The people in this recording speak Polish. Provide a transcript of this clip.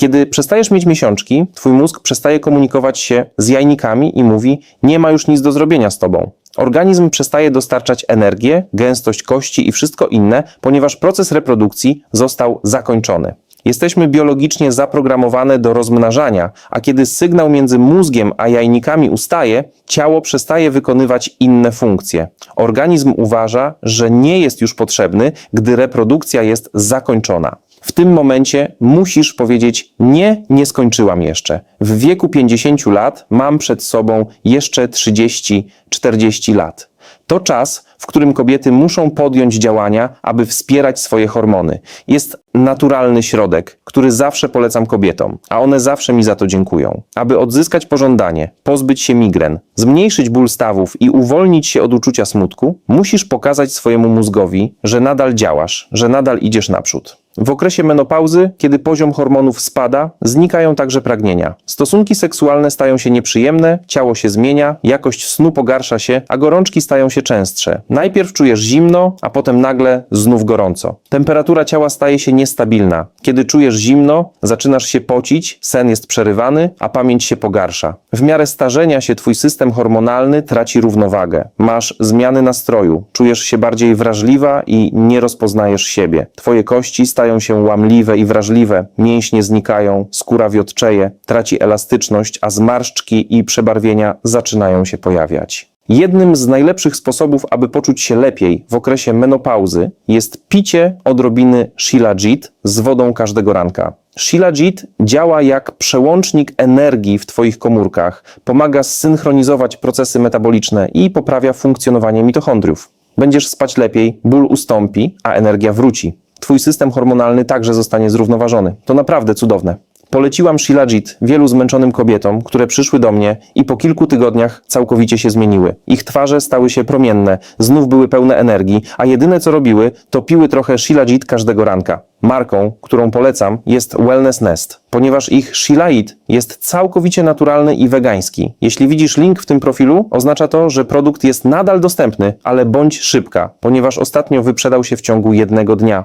Kiedy przestajesz mieć miesiączki, twój mózg przestaje komunikować się z jajnikami i mówi: Nie ma już nic do zrobienia z tobą. Organizm przestaje dostarczać energię, gęstość kości i wszystko inne, ponieważ proces reprodukcji został zakończony. Jesteśmy biologicznie zaprogramowane do rozmnażania, a kiedy sygnał między mózgiem a jajnikami ustaje, ciało przestaje wykonywać inne funkcje. Organizm uważa, że nie jest już potrzebny, gdy reprodukcja jest zakończona. W tym momencie musisz powiedzieć: Nie, nie skończyłam jeszcze. W wieku 50 lat mam przed sobą jeszcze 30-40 lat. To czas, w którym kobiety muszą podjąć działania, aby wspierać swoje hormony. Jest naturalny środek, który zawsze polecam kobietom, a one zawsze mi za to dziękują. Aby odzyskać pożądanie, pozbyć się migren, zmniejszyć ból stawów i uwolnić się od uczucia smutku, musisz pokazać swojemu mózgowi, że nadal działasz, że nadal idziesz naprzód. W okresie menopauzy, kiedy poziom hormonów spada, znikają także pragnienia. Stosunki seksualne stają się nieprzyjemne, ciało się zmienia, jakość snu pogarsza się, a gorączki stają się częstsze. Najpierw czujesz zimno, a potem nagle znów gorąco. Temperatura ciała staje się niestabilna. Kiedy czujesz zimno, zaczynasz się pocić, sen jest przerywany, a pamięć się pogarsza. W miarę starzenia się twój system hormonalny traci równowagę. Masz zmiany nastroju, czujesz się bardziej wrażliwa i nie rozpoznajesz siebie. Twoje kości stają się łamliwe i wrażliwe, mięśnie znikają, skóra wiotczeje, traci elastyczność, a zmarszczki i przebarwienia zaczynają się pojawiać. Jednym z najlepszych sposobów, aby poczuć się lepiej w okresie menopauzy jest picie odrobiny Shilajit z wodą każdego ranka. Shilajit działa jak przełącznik energii w Twoich komórkach, pomaga zsynchronizować procesy metaboliczne i poprawia funkcjonowanie mitochondriów. Będziesz spać lepiej, ból ustąpi, a energia wróci. Twój system hormonalny także zostanie zrównoważony. To naprawdę cudowne. Poleciłam Shilajit wielu zmęczonym kobietom, które przyszły do mnie i po kilku tygodniach całkowicie się zmieniły. Ich twarze stały się promienne, znów były pełne energii, a jedyne co robiły, to piły trochę Shilajit każdego ranka. Marką, którą polecam, jest Wellness Nest, ponieważ ich Shilajit jest całkowicie naturalny i wegański. Jeśli widzisz link w tym profilu, oznacza to, że produkt jest nadal dostępny, ale bądź szybka, ponieważ ostatnio wyprzedał się w ciągu jednego dnia.